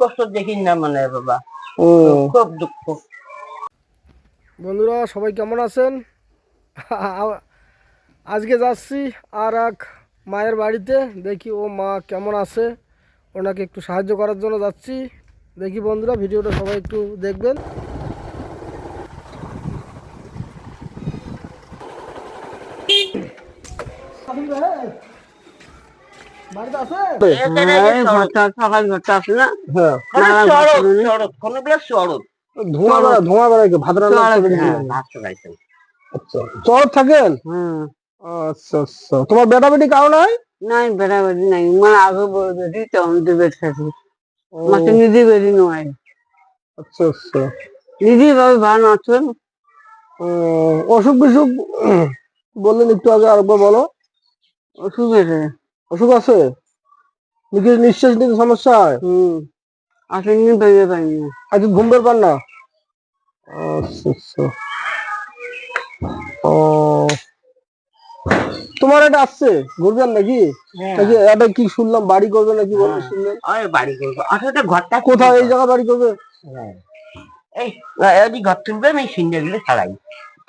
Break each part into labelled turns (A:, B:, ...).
A: কষ্ট দেখি না মানে বাবা। খুব দুঃখ
B: বন্ধুরা সবাই কেমন আছেন? আজকে যাচ্ছি আর এক মায়ের বাড়িতে। দেখি ও মা কেমন আছে। ওনাকে একটু সাহায্য করার জন্য যাচ্ছি। দেখি বন্ধুরা ভিডিওটা সবাই একটু দেখবেন। আছে?
A: আছে
B: হ্যাঁ?
A: হ্যাঁ,
B: আচ্ছা। থাকেন? আচ্ছা আচ্ছা। তোমার বেটা বেটি কারও নাই?
A: নাই বেড়াবেড়ি নাই। মানে আগে বড় বেটি তখন তো বেট খাচ্ছি মাকে নিধি বেরি নয়।
B: আচ্ছা আচ্ছা।
A: নিধি ভাবে ভালো আছেন।
B: অসুখ বিসুখ? বললেন একটু আগে আরেকবার বলো।
A: অসুখ এসে
B: অসুখ আছে? নাকি নিঃশ্বাস নিতে সমস্যা হয়?
A: হুম আসেননি ভেবে পাইনি
B: আজকে ঘুম বের পান না? আচ্ছা আচ্ছা। ও তোমার এটা আসছে? ঘুরবেন নাকি? নাকি এটা কি শুনলাম বাড়ি করবে নাকি বলবে
A: হ্যাঁ।
B: শুনলেন?
A: ওই বাড়ি করব। আসলে ঘরটা
B: কোথায়? এই জায়গা বাড়ি করবে?
A: এই এই ঘর তুলবে আমি সিন্ধে দিলে ছাড়াই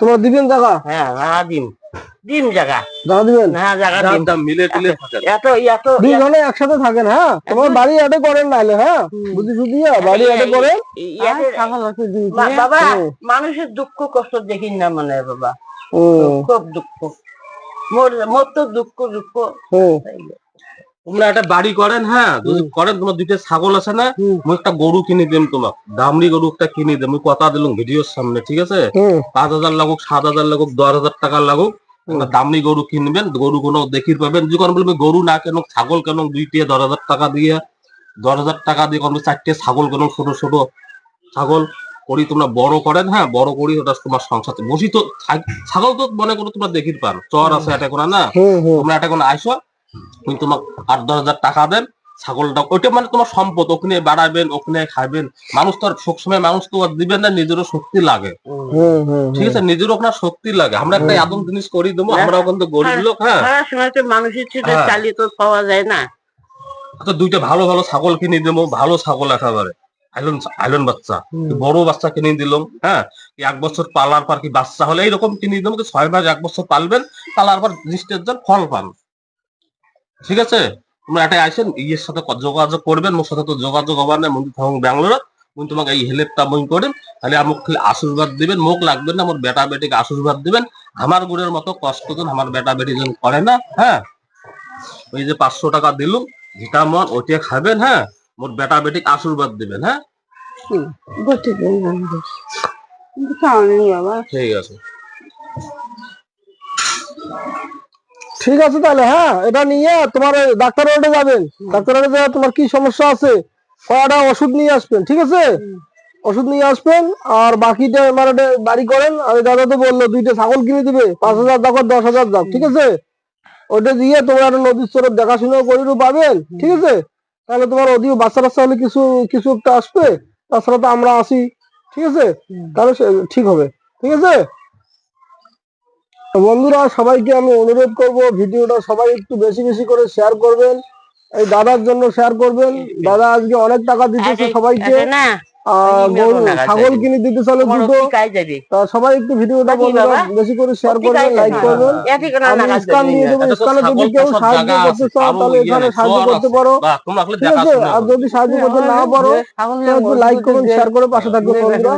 B: তোমার দিবেন জায়গা?
A: হ্যাঁ হ্যাঁ দিন। দিন জায়গা।
B: জায়গা দিবেন?
A: হ্যাঁ জায়গা দিন।
C: মিলে টিলে
A: এত এত
B: দুজনে একসাথে থাকেন হ্যাঁ? তোমার বাড়ি এটে করেন নাহলে হ্যাঁ? বুদ্ধি শুদ্ধি বাড়ি এটে করেন।
A: মা- বাবা মানুষের দুঃখ কষ্ট দেখি না মানে বাবা।
B: ও
A: খুব দুঃখ। মোর মোর তো দুঃখ দুঃখ।
B: হুম।
C: তোমরা একটা বাড়ি করেন হ্যাঁ? যদি করেন তোমার দুইটা ছাগল আছে না। মুই একটা গরু কিনে দিম তোমার দামড়ি গরু একটা কিনে দিম। মুই কথা দিলাম ভিডিওর সামনে ঠিক আছে? পাঁচ হাজার লাগুক সাত হাজার লাগুক দশ হাজার টাকা লাগুক দামড়ি গরু কিনবেন গরু কোনো দেখির পাবেন। যখন বলবে গরু না কেন ছাগল কেন দুইটে দশ হাজার টাকা দিয়ে দশ হাজার টাকা দিয়ে কোনো চারটে ছাগল কেন ছোট ছোট ছাগল করি তোমরা বড় করেন হ্যাঁ? বড় করি ওটা তোমার সংসার বসি তো ছাগল তো মনে করো তোমরা দেখির পান। চর আছে এটা করা না? তোমরা এটা কোনো আইসো তুমি তোমার আট দশ হাজার টাকা দেন ছাগলটা ওইটা মানে তোমার সম্পদ ওখানে বাড়াবেন ওখানে খাবেন মানুষ তো আর সবসময় মানুষ তো আর দিবেন না নিজেরও শক্তি লাগে। ঠিক আছে? নিজেরও আপনার শক্তি লাগে। আমরা একটা এমন জিনিস করি দেবো আমরাও কিন্তু গরিব লোক হ্যাঁ।
A: তো মানুষের ছেলে
C: হ্যাঁ।
A: চালিয়ে তো পাওয়া যায় না।
C: তো দুইটা ভালো ভালো ছাগল কিনে দেবো ভালো ছাগল একেবারে। আইলন আইলন বাচ্চা বড় বাচ্চা কিনে দিলাম হ্যাঁ। এক বছর পালার পর কি বাচ্চা হলে এইরকম কিনে দিলাম ছয় মাস এক বছর পালবেন পালার পর জিনিসটার জন্য ফল পান ঠিক আছে? তোমরা এটা আইসেন ইয়ের সাথে যোগাযোগ করবেন মোর সাথে তো যোগাযোগ হবার না মুই থাকুন ব্যাঙ্গালোর। মুই তোমাকে এই হেল্পটা মুই করেন তাহলে আমাকে খালি আশীর্বাদ দিবেন মুখ লাগবে না আমার বেটা বেটিকে আশীর্বাদ দিবেন। আমার গুড়ের মতো কষ্ট তো আমার বেটা বেটি যেন করে না হ্যাঁ? ওই যে পাঁচশো টাকা দিলুম যেটা মন ওইটা খাবেন হ্যাঁ? মোর বেটা বেটিক আশীর্বাদ দিবেন হ্যাঁ?
A: নেই
C: ঠিক আছে।
B: ঠিক আছে তাহলে হ্যাঁ এটা নিয়ে তোমার ডাক্তার ওটা যাবেন। ডাক্তার ওটা যাওয়া তোমার কি সমস্যা আছে? কয়টা ওষুধ নিয়ে আসবেন ঠিক আছে? ওষুধ নিয়ে আসবেন আর বাকিটা ওটা বাড়ি করেন। আর দাদা তো বলল দুইটা ছাগল কিনে দিবে পাঁচ হাজার দাও দশ হাজার দাও ঠিক আছে? ওটা দিয়ে তোমরা একটা নদীর স্রোত দেখাশোনা করিও পাবেন ঠিক আছে? তাহলে তোমার ওদিকে বাচ্চা বাচ্চা হলে কিছু কিছু একটা আসবে। তাছাড়া তো আমরা আসি ঠিক আছে? তাহলে ঠিক হবে ঠিক আছে? বন্ধুরা সবাইকে আমি অনুরোধ করব ভিডিওটা সবাই একটু বেশি বেশি করে শেয়ার করবেন। এই দাদার জন্য শেয়ার করবেন। দাদা আজকে অনেক টাকা দিতেছে সবাইকে। ছাগল কিনে দিতে চলে দুটো। সবাই একটু ভিডিওটা বন্ধুরা বেশি করে শেয়ার করবেন লাইক করবেন। আমি
A: নাগাদ
B: দিয়ে দেবো
C: এটা
B: যদি কেউ সাহায্য করতে চাও তাহলে এখানে সাহায্য করতে পারো। ঠিক আছে আর যদি সাহায্য করতে না পারো একটু লাইক করুন শেয়ার করে পাশে থাকবেন বন্ধুরা।